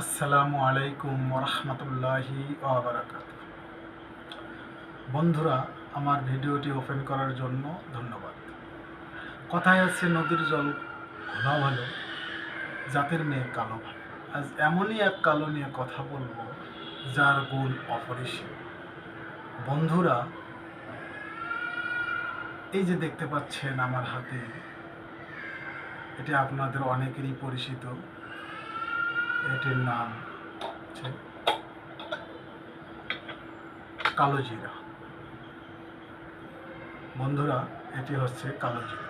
আসসালামু আলাইকুম রহমতুল্লাহি বন্ধুরা, আমার ভিডিওটি ওপেন করার জন্য ধন্যবাদ। কথায় আছে, নদীর জল ঘোলা ভালো, জাতের মেয়ে কালো ভালো। আজ এমনই এক কালো নিয়ে কথা বলব, যার গুণ অপরিসীম। বন্ধুরা, এই যে দেখতে পাচ্ছেন আমার হাতে, এটি আপনাদের অনেকেরই পরিচিত। এটির নাম হচ্ছে কালো জিরা। বন্ধুরা, এটি হচ্ছে কালো জিরা।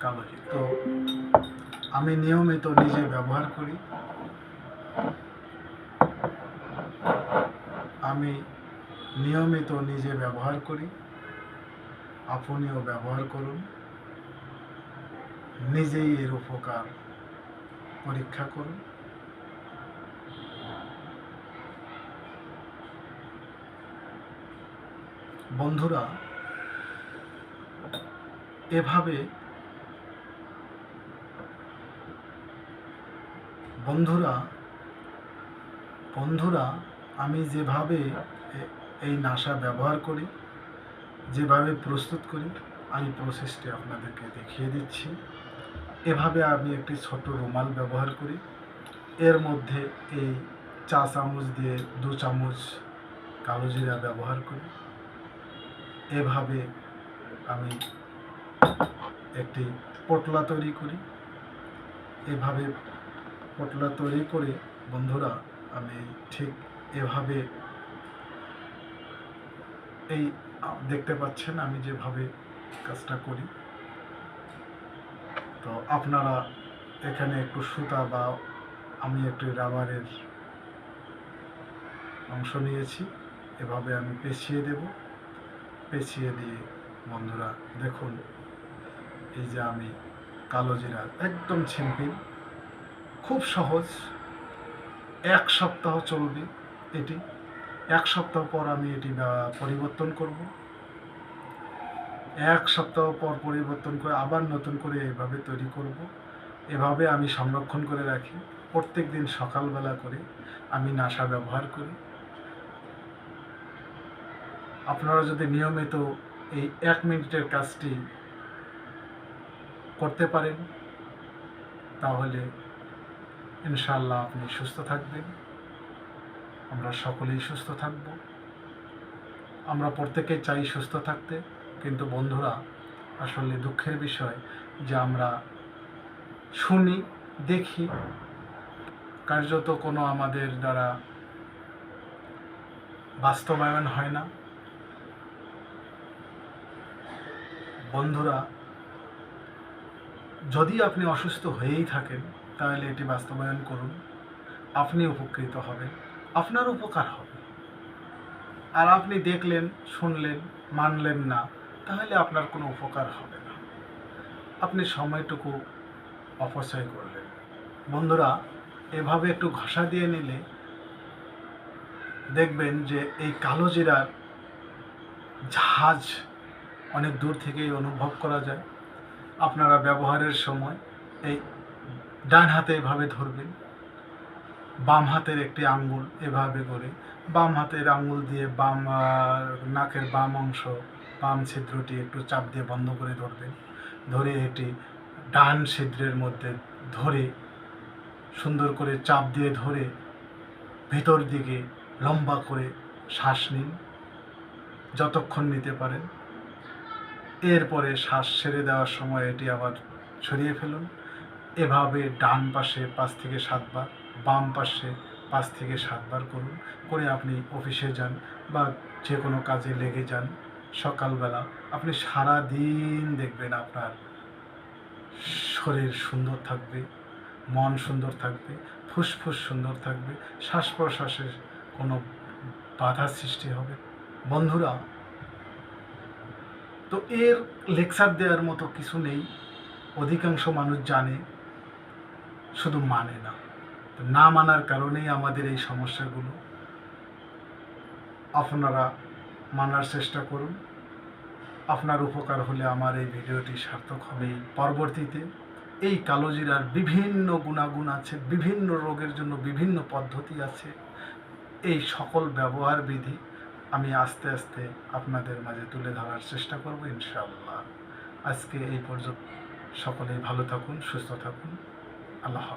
কালো জিরা। তো আমি নিয়মিত নিজে ব্যবহার করি। আমি নিয়মিত নিজে ব্যবহার করি। আপনিও ব্যবহার করুন। নিজেই এর উপকার। পরীক্ষা করুন। বন্ধুরা, এভাবে বন্ধুরা বন্ধুরা, আমি যেভাবে এই নাসা ব্যবহার করি, যেভাবে প্রস্তুত করি, আমি প্রসেসটি আপনাদেরকে দেখিয়ে দিচ্ছি। এভাবে আমি একটি ছোট রুমাল ব্যবহার করি। এর মধ্যে এই চা চামচ দিয়ে দু চামচ কালো জিরা ব্যবহার করি। এভাবে আমি একটি পটলা তৈরি করি। এভাবে পটলা তৈরি করে বন্ধুরা, আমি ঠিক এভাবে এই দেখতে পাচ্ছেন আমি যেভাবে কাজটা করি। তো আপনারা এখানে একটু সুতা বা আমি একটু রাবারের অংশ নিয়েছি। এভাবে আমি পেঁচিয়ে দেব। পেঁচিয়ে দিয়ে বন্ধুরা দেখুন, এই যে আমি কালো জিরা একদম ছিম্পিল খুব সহজ। এক সপ্তাহ চলবে এটি। এক সপ্তাহ পর আমি এটি পরিবর্তন করব। এক সপ্তাহ পর পরিবর্তন করে আবার নতুন করে এভাবে তৈরি করব। এভাবে আমি সংরক্ষণ করে রাখি। প্রত্যেক দিন সকালবেলা করে আমি নাসা ব্যবহার করি। আপনারা যদি নিয়মিত এই এক মিনিটের কাজটি করতে পারেন, তাহলে ইনশাল্লাহ আপনি সুস্থ থাকবেন। আমরা সকলেই সুস্থ থাকব। আমরা প্রত্যেকেই চাই সুস্থ থাকতে। কিন্তু বন্ধুরা, আসলে দুঃখের বিষয় যে আমরা শুনি, দেখি। কার্যত কোনো আমাদের দ্বারা বাস্তবায়ন হয় না। বন্ধুরা, যদি আপনি অসুস্থ হয়েই থাকেন, তাহলে এটি বাস্তবায়ন করুন। আপনি উপকৃত হবেন। আপনার উপকার হবে। আর আপনি দেখলেন, শুনলেন, মানলেন না তাহলে আপনার কোনো উপকার হবে না। আপনি সময়টুকু অপচয় করলেন। বন্ধুরা, এভাবে একটু ঘষা দিয়ে নিলে দেখবেন যে এই কালো জিরার ঝাঁজ অনেক দূর থেকেই অনুভব করা যায়। আপনারা ব্যবহারের সময় এই ডান হাতে এভাবে ধরবেন, বাম হাতের একটি আঙ্গুল এভাবে করে, বাম হাতের আঙ্গুল দিয়ে বাম নাকের বাম অংশ বাম ছিদ্রটি একটু চাপ দিয়ে বন্ধ করে ধরবেন। ধরে এটি ডান ছিদ্রের মধ্যে ধরে, সুন্দর করে চাপ দিয়ে ধরে ভিতর দিকে লম্বা করে শ্বাস নিন। যতক্ষণ নিতে পারেন। এরপরে শ্বাস ছেড়ে দেওয়ার সময় এটি আবার সরিয়ে ফেলুন। এভাবে ডান পাশে পাঁচ থেকে সাতবার, বাম পাশে পাঁচ থেকে সাতবার করুন। করে আপনি অফিসে যান বা যে কোনো কাজে লেগে যান। সকালবেলা। আপনি সারা দিন দেখবেন আপনার শরীর সুন্দর থাকবে, মন সুন্দর থাকবে, ফুসফুস সুন্দর থাকবে শ্বাস প্রশ্বাসের কোনো বাধা সৃষ্টি হবে। বন্ধুরা, তো এর লেকচার দেওয়ার মতো কিছু নেই। অধিকাংশ মানুষ জানে, শুধু মানে না। না মানার কারণেই আমাদের এই সমস্যাগুলো। আপনারা মানার চেষ্টা করুন। আপনার উপকার হলে আমার এই ভিডিওটি সার্থক হবে পরবর্তীতে। এই কালোজিরার বিভিন্ন গুণাগুণ আছে, বিভিন্ন রোগের জন্য বিভিন্ন পদ্ধতি আছে। এই সকল ব্যবহার বিধি আমি আস্তে আস্তে আপনাদের মাঝে তুলে ধরার চেষ্টা করব ইনশাআল্লাহ। আজকে এই পর্যন্ত সকলেই ভালো থাকুন, সুস্থ থাকুন। আল্লাহ হাফেজ।